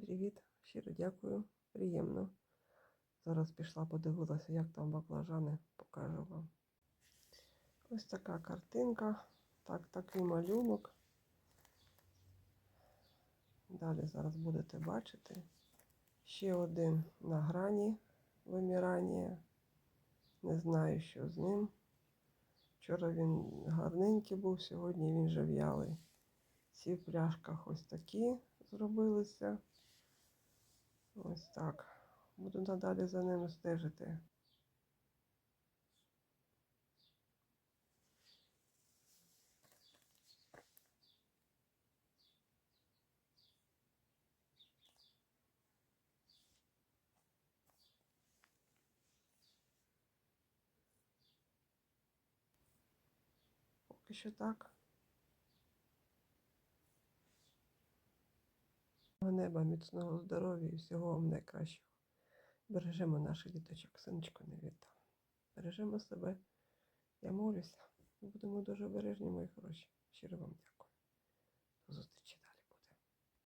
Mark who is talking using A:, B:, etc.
A: Привіт! Щиро дякую, приємно. Зараз пішла, подивилася, як там баклажани, покажу вам. Ось така картинка, так, такий малюнок. Далі зараз будете бачити. Ще один на грані вимирання. Не знаю, що з ним. Вчора він гарненький був, сьогодні він же в'ялий. Ці в пляшках ось такі зробилися. Ось так. Буду надалі за ними стежити. Поки що так. Неба, міцного здоров'я і всього вам найкращого. Бережемо наших діточок, синочку не віддам. Бережемо себе. Я молюся. Будемо дуже обережні, мої хороші. Щиро вам дякую.